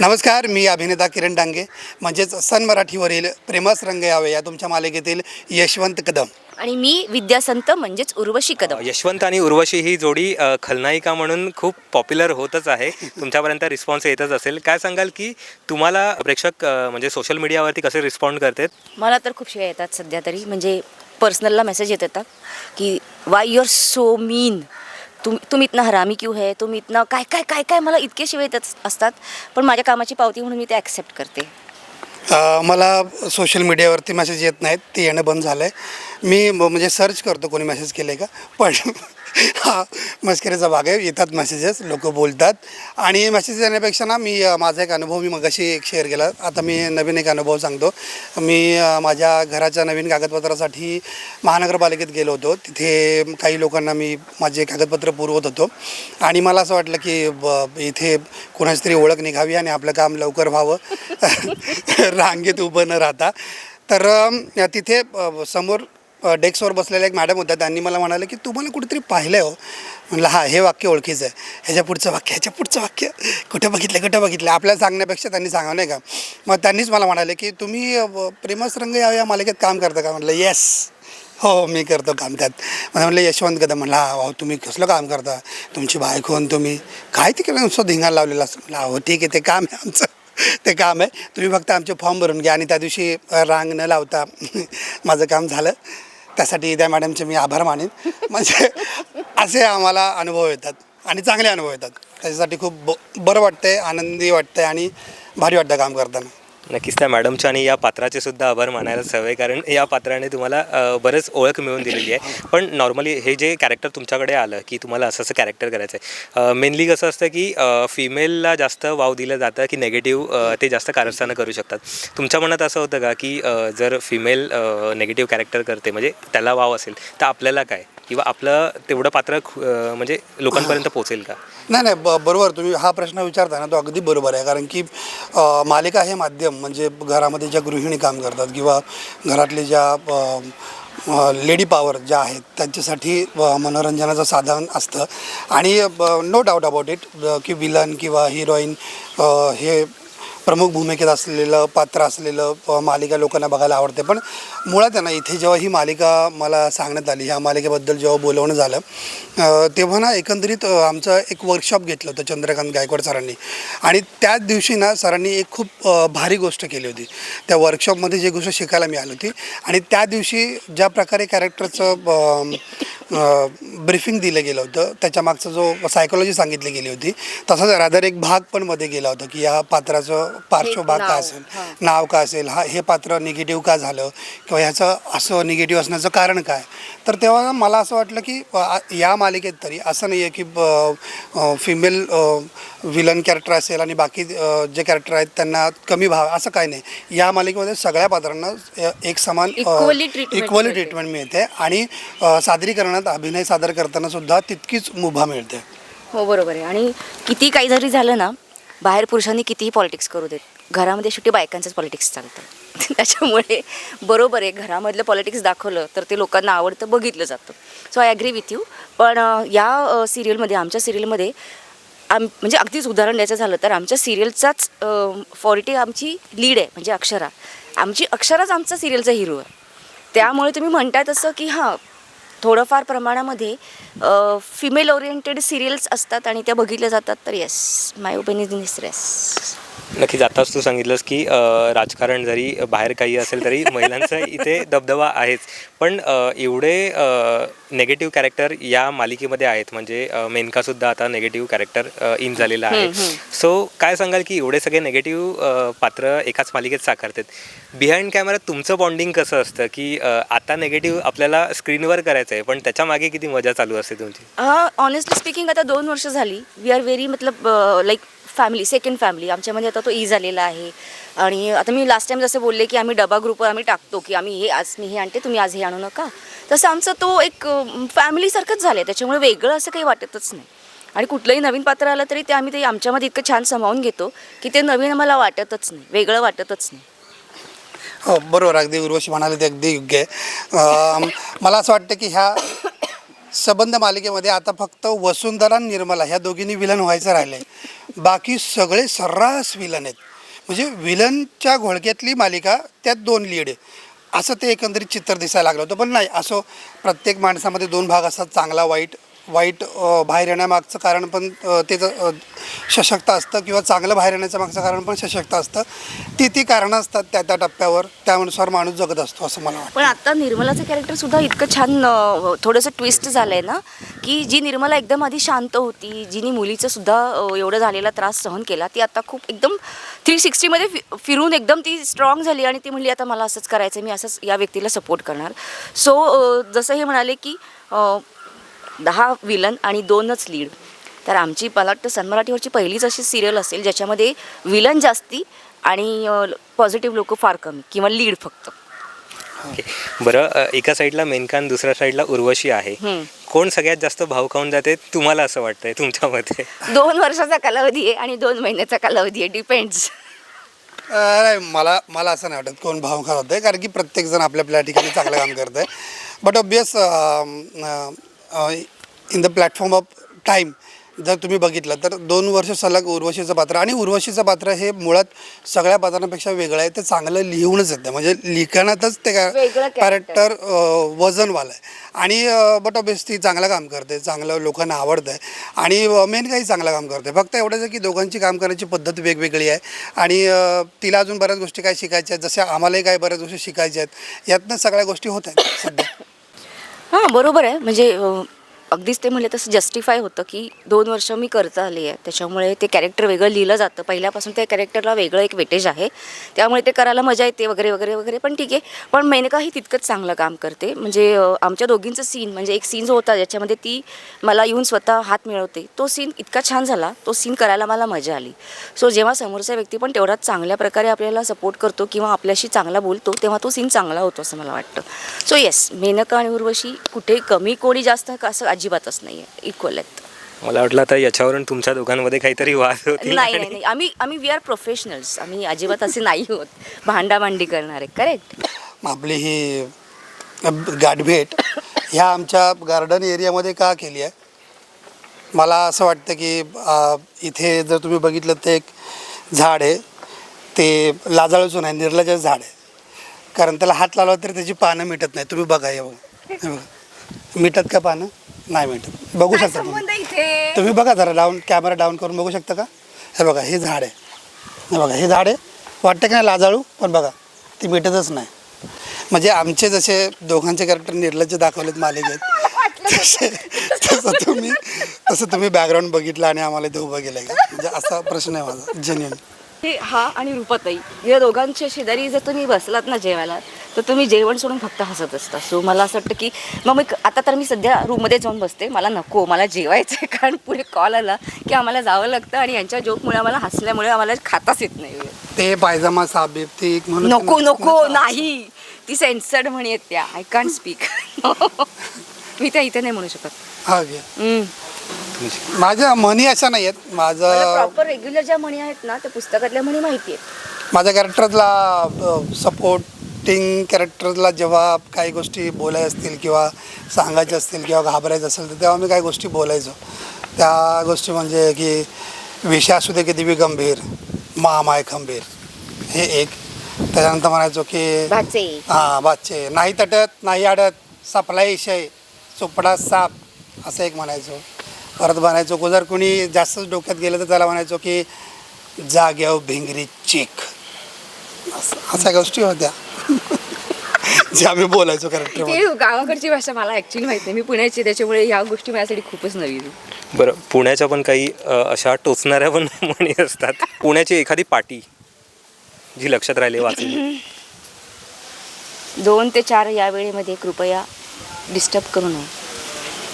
नमस्कार मी अभिनेता किरण डांगे. म्हणजेच सन मराठीवरील प्रेमस रंग यावे या तुमच्या मालिकेतील यशवंत कदम. आणि मी विद्यासंत म्हणजेच उर्वशी कदम. यशवंत आणि उर्वशी ही जोडी अ, खलनायिका म्हणून खूप पॉप्युलर होतच आहे. तुमच्यापर्यंत रिस्पॉन्स येतच असेल. काय सांगाल की तुम्हाला प्रेक्षक अ, म्हणजे सोशल मीडियावरती कसे रिस्पॉन्ड करतात? मला तर खूप शिवाय येतात सध्या तरी. म्हणजे पर्सनलला मेसेज येत येतात की वाय युअर सो मीन तुम तुम इतना हरामी क्यू है? तुम इतना काय काय काय काय मला इतके शिवाय येतच असतात? पण माझ्या कामाची पावती म्हणून मी ते ॲक्सेप्ट करते. मला सोशल मीडियावरती मेसेज येत नाहीत. ते येणं बंद झालं आहे मी म- म्हणजे सर्च करतो कोणी मेसेज केलं आहे का? पण हा मस्करीचा भाग आहे. येतात मेसेजेस लोक बोलतात. आणि मेसेज येण्यापेक्षा ना मी माझा एक अनुभव मी मगाशी एक शेअर केला. आता मी नवीन एक अनुभव सांगतो. मी माझ्या घराच्या नवीन कागदपत्रासाठी महानगरपालिकेत गेलो होतो. तिथे काही लोकांना मी माझे कागदपत्र पुरवत होतो. आणि मला असं वाटलं की ब- इथे कोणाची तरी ओळख निघावी आणि आपलं काम लवकर व्हावं. रांगेत उभं न राहता. तर तिथे समोर डेस्कवर बसलेल्या एक मॅडम होत्या. त्यांनी मला म्हणाले की तुम्हाला कुठेतरी पाहिलं आहे हो. म्हणलं हा हे वाक्य ओळखीचं आहे. ह्याच्या पुढचं वाक्य ह्याच्या पुढचं वाक्य. कुठं बघितलं कुठं बघितलं? आपल्याला सांगण्यापेक्षा त्यांनी सांगावं नाही का? मग त्यांनीच मला म्हणाले की तुम्ही प्रेमसरंग या या मालिकेत काम करता का? म्हटलं येस हो, हो मी करतो काम त्यात. मला म्हटलं यशवंत कदम. म्हणला अहो तुम्ही कसलं काम करता? तुमची बायको तुम्ही. काय तिकडे नुसतं धिंगाण लावलेला असं? म्हणलं हो ठीक आहे ते काम आहे आमचं. ते काम आहे. तुम्ही फक्त आमचे फॉर्म भरून घ्या आणि त्या दिवशी रांग न लावता माझं काम झालं. त्यासाठी त्या मॅडमचे मी आभार मानेन. म्हणजे असे आम्हाला अनुभव येतात आणि चांगले अनुभव येतात. त्याच्यासाठी खूप ब बरं वाटतंय आनंदी वाटतंय आणि भारी वाटतं काम करताना. नक्कीच. त्या मॅडमच्या आणि या पात्राचे सुद्धा आभार मानायला हवे कारण या पात्राने तुम्हाला बरंच ओळख मिळवून दिलेली आहे. पण नॉर्मली हे जे कॅरेक्टर तुमच्याकडे आलं की तुम्हाला असं असं कॅरेक्टर करायचं आहे मेनली कसं असतं की फिमेलला जास्त वाव दिलं जातं की नेगेटिव्ह ते जास्त कारस्थानं करू शकतात. तुमच्या मनात असं होतं का की जर फिमेल नेगेटिव्ह कॅरेक्टर करते म्हणजे त्याला वाव असेल तर आपल्याला काय? किंवा आपलं तेवढं पात्र खु- म्हणजे लोकांपर्यंत पोहोचेल का? नाही नाही ब बरोबर. तुम्ही हा प्रश्न विचारता ना तो अगदी बरोबर आहे. कारण की अ, मालिका हे माध्यम म्हणजे घरामध्ये ज्या गृहिणी काम करतात किंवा घरातले ज्या लेडी पॉवर ज्या आहेत त्यांच्यासाठी अ, मनोरंजनाचं साधन असतं. आणि नो डाऊट अबाउट इट की विलन किंवा हिरोईन हे प्रमुख भूमिकेत असलेलं पात्र असलेलं मालिका लोकांना बघायला आवडते. पण मुळात त्यांना ना इथे जेव्हा ही मालिका मला सांगण्यात आली ह्या मालिकेबद्दल जेव्हा बोलवणं झालं तेव्हा ना एकंदरीत आमचं एक वर्कशॉप घेतलं होतं चंद्रकांत गायकवाड सरांनी. आणि त्याच दिवशी ना सरांनी एक खूप भारी गोष्ट केली होती. त्या वर्कशॉपमध्ये जी गोष्ट शिकायला मिळाली होती. आणि त्या दिवशी ज्या प्रकारे कॅरेक्टरचं ब्रिफिंग दिलं गेलं होतं त्याच्या मागचा जो सायकोलॉजी सांगितली गेली होती तसाच रादर एक भाग पण मध्ये गेला होता की या पात्राचं पार्श्वभाग काय असेल. नाव काय असेल हा हे पात्र निगेटिव्ह का झालं किंवा ह्याचं असं निगेटिव्ह असण्याचं कारण काय तर तेव्हा मला असं वाटलं की या मालिकेत तरी असं नाही आहे की फिमेल विलन कॅरेक्टर असेल आणि बाकी जे कॅरेक्टर आहेत त्यांना कमी भाव असं काही नाही या मालिकेमध्ये सगळ्या पात्रांना एक समान इक्वली. ट्रीटमेंट मिळते आणि अ, प्रमाणात अभिनय सादर करताना सुद्धा तितकीच मुभा मिळते. हो बरोबर आहे. आणि किती काही जरी झालं ना बाहेर पुरुषांनी कितीही पॉलिटिक्स करू देत घरामध्ये शेवटी बायकांचंच पॉलिटिक्स चालतं. त्याच्यामुळे बरोबर आहे घरामधलं पॉलिटिक्स दाखवलं तर ते लोकांना आवडतं बघितलं जातं. So I agree with you पण या सिरियलमध्ये आमच्या सिरियलमध्ये आम म्हणजे अगदीच उदाहरण द्यायचं झालं तर आमच्या सिरियलचाच फॉरिटी आमची लीड आहे म्हणजे अक्षरा. आमची अक्षराच आमचा सिरियलचा हिरो आहे. त्यामुळे तुम्ही म्हणताय तसं की हां थोडंफार प्रमाणामध्ये फिमेल ओरिएंटेड सिरियल्स असतात आणि त्या बघितल्या जातात तर yes my opinion is race नक्कीच आताच तू सांगितलंस की राजकारण जरी बाहेर काही असेल तरी महिलांचा इथे दबदबा आहेच. पण एवढे नेगेटिव्ह कॅरेक्टर या मालिकेमध्ये आहेत. म्हणजे अ, मेनकासुद्धा आता नेगेटिव्ह कॅरेक्टर इन झालेला आहे. सो काय सांगाल की एवढे सगळे नेगेटिव्ह पात्र एकाच मालिकेत साकारतात. बिहाइंड कॅमेरा तुमचं बॉन्डिंग कसं असतं की आता नेगेटिव्ह आपल्याला स्क्रीनवर करायचं आहे पण त्याच्यामागे किती मजा चालू असते तुमची? ऑनेस्टली स्पीकिंग आता दोन वर्ष झाली. वी आर व्हेरी मतलब लाईक फॅमिली सेकंड फॅमिली आमच्यामध्ये आता तो ई झालेला आहे. आणि आता मी लास्ट टाइम जसं बोलले की आम्ही डबा ग्रुपवर आम्ही टाकतो की आम्ही हे आज मी हे आणते तुम्ही आज हे आणू नका. तसं आमचं तो एक फॅमिलीसारखंच झालं आहे त्याच्यामुळे वेगळं असं काही वाटतच नाही. आणि कुठलंही नवीन पात्र आलं तरी ते आम्ही ते आमच्यामध्ये इतकं छान समावून घेतो की ते नवीन आम्हाला वाटतच नाही. वेगळं वाटतच नाही. हो बरोबर. अगदी उर्वशी म्हणाले ते अगदी योग्य आहे. मला असं वाटतं की ह्या सबंध मालिकेमध्ये आता फक्त वसुंधरा आणि निर्मला ह्या दोघींनी विलन व्हायचं राहिलं आहे बाकी सगळे सर्रास विलन आहेत. म्हणजे विलनच्या घोळक्यातली मालिका त्यात दोन लीड आहे असं ते एकंदरीत चित्र दिसायला लागलं होतं पण नाही. असं प्रत्येक माणसामध्ये दोन भाग असतात चांगला वाईट वाईट बाहेर येण्यामागचं कारण पण ते सशक्त असतं किंवा चांगलं बाहेर येण्याचं मागचं कारण पण सशक्त असतं. ती ती कारणं असतात त्या त्या टप्प्यावर. त्यानुसार माणूस जगत असतो असं मला वाटतं. पण आता निर्मलाचं कॅरेक्टर सुद्धा इतकं छान थोडंसं ट्विस्ट झालं आहे ना की जी निर्मला एकदम आधी शांत होती जिने मुलीचं सुद्धा एवढं झालेला त्रास सहन केला ती आता खूप एकदम थ्री सिक्स्टीमध्ये फि फिरून एकदम ती स्ट्रॉंग झाली आणि ती म्हणली आता मला असंच करायचं मी असंच या व्यक्तीला सपोर्ट करणार. सो जसं हे म्हणाले की दहा विलन आणि दोनच लीड. तर आमची मला वाटतं सन मराठीवरची पहिलीच अशी सिरियल असेल ज्याच्यामध्ये विलन जास्ती आणि पॉझिटिव्ह लोक फार कमी किंवा लीड फक्त. ओके. बरं एका साईडला मेनकान दुसऱ्या साईडला उर्वशी आहे. हम्म. कोण सगळ्यात जास्त भाव खाऊन जाते तुम्हाला असं वाटतंय तुमच्या मते दोन वर्षाचा कालावधी आहे आणि दोन महिन्याचा कालावधी आहे डिपेंड्स नाही मला मला असं नाही वाटत कोण भाव खात होतं कारण की प्रत्येकजण आपल्या आपल्या ठिकाणी चांगलं काम करत आहे but obvious in the platform of time जर तुम्ही बघितलं तर दोन वर्ष सलग उर्वशीचं पात्र आणि उर्वशीचं पात्र हे मुळात सगळ्या पात्रांपेक्षा वेगळं आहे. ते चांगलं लिहूनच येतं. म्हणजे लिखाणातच ते कॅरेक्टर वजनवालं आहे. आणि बट ऑबियस ती चांगलं काम करते. चांगलं लोकांना आवडतं आहे. आणि मेन काही चांगलं काम करते. फक्त एवढंच आहे की दोघांची काम करण्याची पद्धत वेगवेगळी आहे. आणि तिला अजून बऱ्याच गोष्टी काय शिकायच्या आहेत. जशा आम्हालाही काही बऱ्याच गोष्टी शिकायच्या आहेत. यातनं सगळ्या गोष्टी होत आहेत सध्या. हां बरोबर आहे. म्हणजे अगदीच ते म्हणले तसं जस्टिफाय होतं की दोन वर्ष मी करता आली आहे. त्याच्यामुळे ते कॅरेक्टर वेगळं लिहिलं जातं. पहिल्यापासून त्या कॅरेक्टरला वेगळं एक वेटेज आहे. त्यामुळे ते करायला मजा येते वगैरे वगैरे वगैरे. पण ठीक आहे. पण मेनकाही तितकंच चांगलं काम करते. म्हणजे आमच्या दोघींचं सीन म्हणजे एक सीन जो होता ज्याच्यामध्ये ती मला येऊन स्वतः हात मिळवते तो सीन इतका छान झाला. तो सीन करायला मला मजा आली. सो जेव्हा समोरचा व्यक्ती पण तेवढाच चांगल्या प्रकारे आपल्याला सपोर्ट करतो किंवा आपल्याशी चांगला बोलतो तेव्हा तो सीन चांगला होतो असं मला वाटतं. सो येस मेनका आणि उर्वशी कुठे कमी कोणी जास्त का असं अजिबातच नाही आहे इक्वल आहेत. मला वाटलं आता याच्यावरून तुमच्या दोघांमध्ये काहीतरी वाद होतील. नाही नाही नाही. आम्ही आम्ही वी आर प्रोफेशनल्स आम्ही अजिबात असे नाही होत. भांडाभांडी करणारे. करेक्ट आपली ही गाठभेट ह्या आमच्या गार्डन एरियामध्ये का केली आहे? मला असं वाटतं की अ, इथे जर तुम्ही बघितलं तर एक झाड आहे. ते लाजाळूचं नाही निर्लज झाड आहे. कारण त्याला हात लावला तर त्याची पानं मिटत नाही. तुम्ही बघा हे बघा. हे बघा. मिटत का पानं? नाही मिटत बघू शकता तुम्ही. इथे? तुम्ही बघा जरा डाऊन कॅमेरा डाऊन करून बघू शकता का? हे बघा हे झाड आहे. हे बघा हे झाड आहे. वाटतं की नाही लाजाळू पण बघा ती मिटतच नाही. म्हणजे आमचे जसे दोघांचे कॅरेक्टर निर्लज्ज दाखवलेत मालिकेत तसे तसं तुम्ही तसं तुम्ही बॅकग्राऊंड बघितलं आणि आम्हाला इथे उभं केलं का? म्हणजे असा प्रश्न आहे माझा जेन्युन हे हा आणि रुपाताई या दोघांच्या शेजारी जर तुम्ही बसलात ना जेवायला तर तुम्ही जेवण सोडून फक्त हसत असता. सो मला असं वाटतं की मग मी आता तर मी सध्या रूममध्ये जाऊन बसते. मला नको मला जेवायचं आहे कारण पुढे कॉल आला की आम्हाला जावं लागतं आणि यांच्या जोकमुळे आम्हाला हसल्यामुळे आम्हाला खाताच येत नाही. ते पायजामा साबीब ती एक म्हणून नको नको नाही. ती सेन्सर्ड म्हणी आहेत त्या. आय कांट स्पीक मी त्या इथे नाही म्हणू शकत. हा घे हम्म. माझ्या म्हणी अशा नाही आहेत मला माझं प्रॉपर रेग्युलर ज्या म्हणी आहेत ना त्या पुस्तकातल्या म्हणी माहिती आहेत माझ्या कॅरेक्टरला सपोर्टिंग कॅरेक्टरला जेव्हा काही गोष्टी बोलायच्या असतील किंवा सांगायच्या असतील किंवा घाबरायचं असेल तर तेव्हा मी काही गोष्टी बोलायचो. त्या गोष्टी म्हणजे की विषय असू दे की दिवी गंभीर महामाय खंबीर हे एक. त्याच्यानंतर म्हणायचो की हां बादचे नाही तटत नाही अडत सापला विषय चोपडा साप असं एक म्हणायचो. परत म्हणायचो जर कोणी जास्तच डोक्यात गेलं तर त्याला म्हणायचो की जाग्याव भिंगरी चीक. असं अशा गोष्टी होत्या. ज्या आम्ही बोलायचो कॅरेक्टर ते गावाकडची भाषा मला ॲक्च्युली माहिती नाही. मी पुण्याची त्याच्यामुळे ह्या गोष्टी माझ्यासाठी खूपच नवीन आहेत. बरं पुण्याच्या पण काही अ, अशा टोचणाऱ्या पण म्हणी असतात. पुण्याची एखादी पाटी जी लक्षात राहिली वाचली. दोन ते चार या वेळेमध्ये कृपया डिस्टर्ब करू नये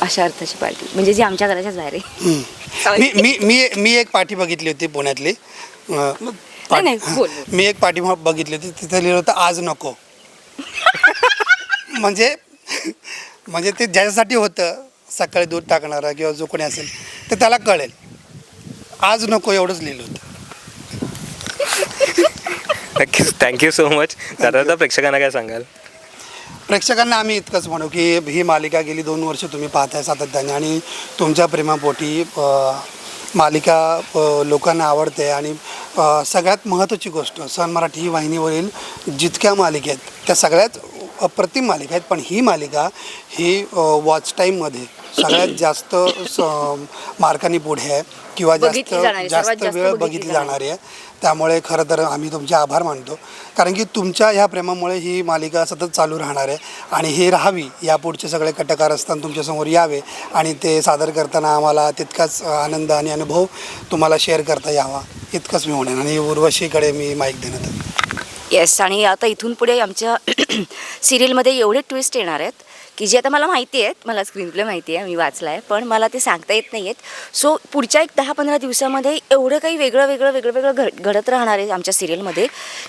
अशा अर्थाची पार्टी म्हणजे जी आमच्या घराच्याच बाहेर आहे. मी मी मी मी एक पाठी बघितली होती पुण्यातली. अं, नाही, बोल. मी एक पाठी बघितली होती तिथे लिहिलं होतं आज नको. म्हणजे म्हणजे ते ज्याच्यासाठी होतं सकाळी दूध टाकणारा किंवा जो कोणी असेल तर त्याला कळेल. आज नको एवढंच लिहिलं होतं. नक्कीच. थँक्यू सो मच दादा प्रेक्षकांना काय सांगाल? प्रेक्षकांना आम्ही इतकंच म्हणू की ही मालिका गेली दोन वर्ष तुम्ही पाहताय सातत्याने आणि तुमच्या प्रेमापोटी अ, मालिका लोकांना आवडते आणि सगळ्यात महत्त्वाची गोष्ट सन मराठी ही वाहिनीवरील जितक्या मालिका आहेत त्या सगळ्यात अप्रतिम मालिका आहेत. पण ही मालिका ही वॉच टाईममध्ये सगळ्यात जास्त मार्कांनी पुढे आहे किंवा जास्त जास्त वेळ बघितली जाणारी आहे. त्यामुळे खरं तर आम्ही तुमचे आभार मानतो. कारण की तुमच्या ह्या प्रेमामुळे ही मालिका सतत चालू राहणार आहे आणि हे राहावी यापुढचे सगळे कटकार असताना तुमच्यासमोर यावे आणि ते सादर करताना आम्हाला तितकाच आनंद आणि अनुभव तुम्हाला शेअर करता यावा. इतकंच मी म्हणेन आणि उर्वशीकडे मी माईक देण्यात. येस आणि आता इथून पुढे आमच्या सिरियलमध्ये एवढे ट्विस्ट येणार आहेत. की जे आता मला माहिती आहेत मला स्क्रीन प्ले माहिती आहे मी वाचला आहे पण मला ते सांगता येत नाही आहेत सो पुढच्या एक दहा पंधरा दिवसामध्ये एवढं काही वेगळं वेगळं वेगळं वेगळं घड घडत राहणार आहे आमच्या सिरियलमध्ये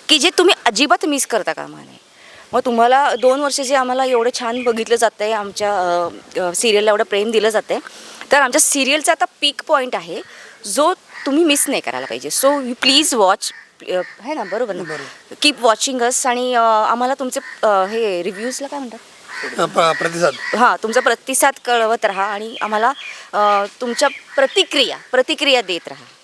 की जे तुम्ही अजिबात मिस करता कामा नये. मग तुम्हाला दोन वर्ष जे आम्हाला एवढं छान बघितलं जातं आहे आमच्या सिरियलला एवढं प्रेम दिलं जातं आहे तर आमच्या सिरियलचा आता पीक पॉईंट आहे जो तुम्ही मिस नाही करायला पाहिजे. सो यू प्लीज वॉच आहे ना बरोबर ना? कीप वॉचिंग अस आणि आम्हाला तुमचे हे रिव्ह्यूजला काय म्हणतात? अ, प्रतिसाद. हां तुमचा प्रतिसाद कळवत राहा आणि आम्हाला अ, तुमच्या प्रतिक्रिया प्रतिक्रिया देत राहा.